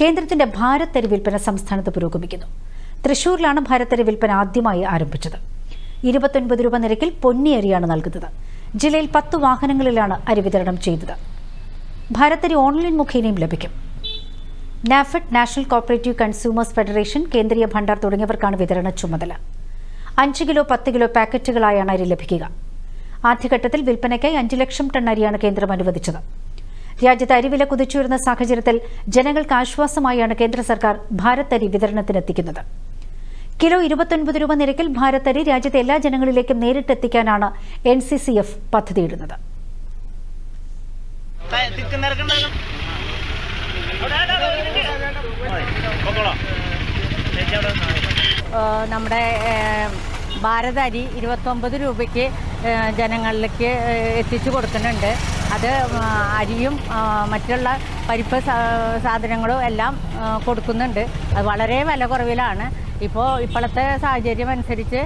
കേന്ദ്രത്തിന്റെ ഭാരത് അരി വിൽപ്പന സംസ്ഥാനത്ത് പുരോഗമിക്കുന്നു. തൃശൂരിലാണ് ഭാരത് അരി വിൽപ്പന ആദ്യമായി ആരംഭിച്ചത്. ഇരുപത്തൊൻപത് രൂപ നിരക്കിൽ പൊന്നി അരിയാണ് നൽകുന്നത്. ജില്ലയിൽ പത്ത് വാഹനങ്ങളിലാണ് അരി വിതരണം ചെയ്തത്. ഭാരത് അരി ഓൺലൈൻ മുഖേനയും ലഭിക്കും. NAFED national cooperative consumers federation Kendriya Bhandar തുടങ്ങിയവർക്കാണ് വിതരണ ചുമതല. അഞ്ച് കിലോ പത്ത് കിലോ പാക്കറ്റുകളായാണ് അരി ലഭിക്കുക. ആദ്യഘട്ടത്തിൽ വിൽപ്പനയ്ക്കായി അഞ്ച് ലക്ഷം ടൺ അരിയാണ് കേന്ദ്രം അനുവദിച്ചത്. രാജ്യത്ത് അരിവില കുതിച്ചുയരുന്ന സാഹചര്യത്തിൽ ജനങ്ങൾക്ക് ആശ്വാസമായാണ് കേന്ദ്ര സർക്കാർ ഭാരത് അരി വിതരണത്തിനെത്തിക്കുന്നത്. കിലോ ഇരുപത്തൊൻപത് രൂപ നിരക്കിൽ ഭാരത് അരി രാജ്യത്തെ എല്ലാ ജനങ്ങളിലേക്കും നേരിട്ടെത്തിക്കാനാണ് എൻ സി സി എഫ് പദ്ധതിയിടുന്നത്. നമ്മുടെ ഭാരത് അരി ഇരുപത്തൊമ്പത് രൂപയ്ക്ക് ജനങ്ങളിലേക്ക് എത്തിച്ചു കൊടുക്കുന്നുണ്ട്. അത് അരിയും മറ്റുള്ള പരിപ്പ് സാധനങ്ങളും എല്ലാം കൊടുക്കുന്നുണ്ട്. അത് വളരെ വില കുറവിലാണ്. ഇപ്പോൾ ഇപ്പോഴത്തെ സാഹചര്യം അനുസരിച്ച്